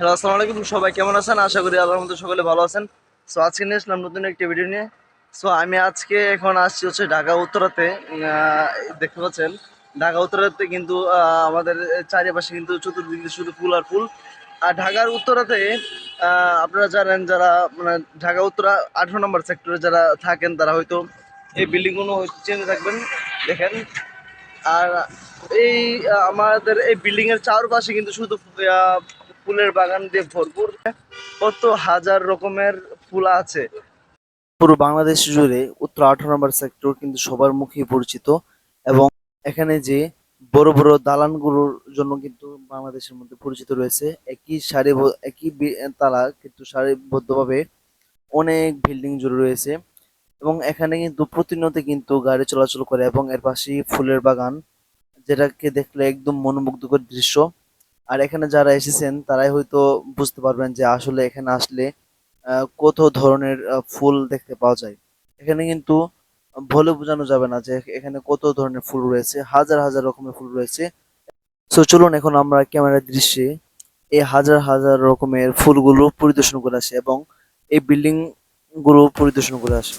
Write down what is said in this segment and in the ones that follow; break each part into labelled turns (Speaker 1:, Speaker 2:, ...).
Speaker 1: Hello আসসালামু আলাইকুম সবাই কেমন আছেন? আশা করি আল্লাহর মতো সকলে ভালো আছেন। সো আজকে নিয়ে আসলাম নতুন একটি ভিডিও নিয়ে। সো আমি আজকে এখন আসছি হচ্ছে ঢাকা উত্তরাতে। দেখতে পাচ্ছেন, ঢাকা উত্তরাতে কিন্তু আমাদের চারিপাশে কিন্তু চতুর্দিকে শুধু ফুল আর ফুল। আর ঢাকার উত্তরাতে আপনারা জানেন যারা মানে ঢাকা উত্তরা আঠারো নম্বর সেক্টরে যারা থাকেন, তারা হয়তো এই বিল্ডিংগুলো হয়তো চেনে থাকবেন। দেখেন, আর এই আমাদের এই বিল্ডিংয়ের চারপাশে কিন্তু শুধু ফুলের বাগান দিয়ে ভরপুর। কত হাজার রকমের ফুল আছে।
Speaker 2: পুরো বাংলাদেশ জুড়ে উত্তর আঠারো নম্বর সেক্টর কিন্তু সবার মুখে পরিচিত এবং এখানে যে বড় বড় দালানগুলোর জন্য কিন্তু বাংলাদেশের মধ্যে পরিচিত রয়েছে। একই সারি একই তালা কিন্তু সারিবদ্ধভাবে অনেক বিল্ডিং জুড়ে রয়েছে এবং এখানে কিন্তু প্রতিনিয়ত কিন্তু গাড়ি চলাচল করে এবং এর পাশেই ফুলের বাগান যেটাকে দেখলে একদম মনোমুগ্ধকর দৃশ্য। আর এখানে যারা এসেছেন, তারাই হয়তো বুঝতে পারবেন যে আসলে এখানে আসলে কত ধরনের ফুল দেখতে পাওয়া যায়। এখানে কিন্তু বলে বোঝানো যাবে না যে এখানে কত ধরনের ফুল রয়েছে, হাজার হাজার রকমের ফুল রয়েছে। সো চলুন এখন আমরা ক্যামেরার দৃশ্যে এই হাজার হাজার রকমের ফুলগুলো পরিদর্শন করে আসি এবং এই বিল্ডিংগুলো পরিদর্শন করে আসি।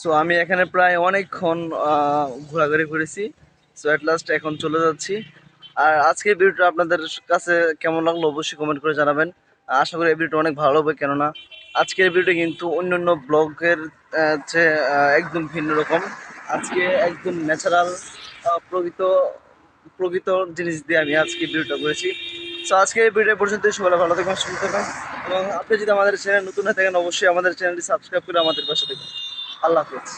Speaker 1: সো আমি এখানে প্রায় অনেকক্ষণ ঘোরাঘুরি করেছি। সো অ্যাট লাস্ট এখন চলে যাচ্ছি। আর আজকের ভিডিওটা আপনাদের কাছে কেমন লাগল অবশ্যই কমেন্ট করে জানাবেন। আশা করি এই ভিডিওটা অনেক ভালো হবে, কেননা আজকের ভিডিও কিন্তু অন্যান্য ব্লগের চেয়ে একদম ভিন্ন রকম। আজকে একদম ন্যাচারাল প্রকৃত প্রকৃত জিনিস দিয়ে আমি আজকে ভিডিওটা করেছি। সো আজকে এই ভিডিও পর্যন্ত সবাই ভালো থাকবেন, সুস্থ থাকবেন। এবং আপনি যদি আমাদের চ্যানেল নতুন হয়ে থাকেন, অবশ্যই আমাদের চ্যানেলটি সাবস্ক্রাইব করে আমাদের পাশে থাকবেন। আল্লাহ হাফিজ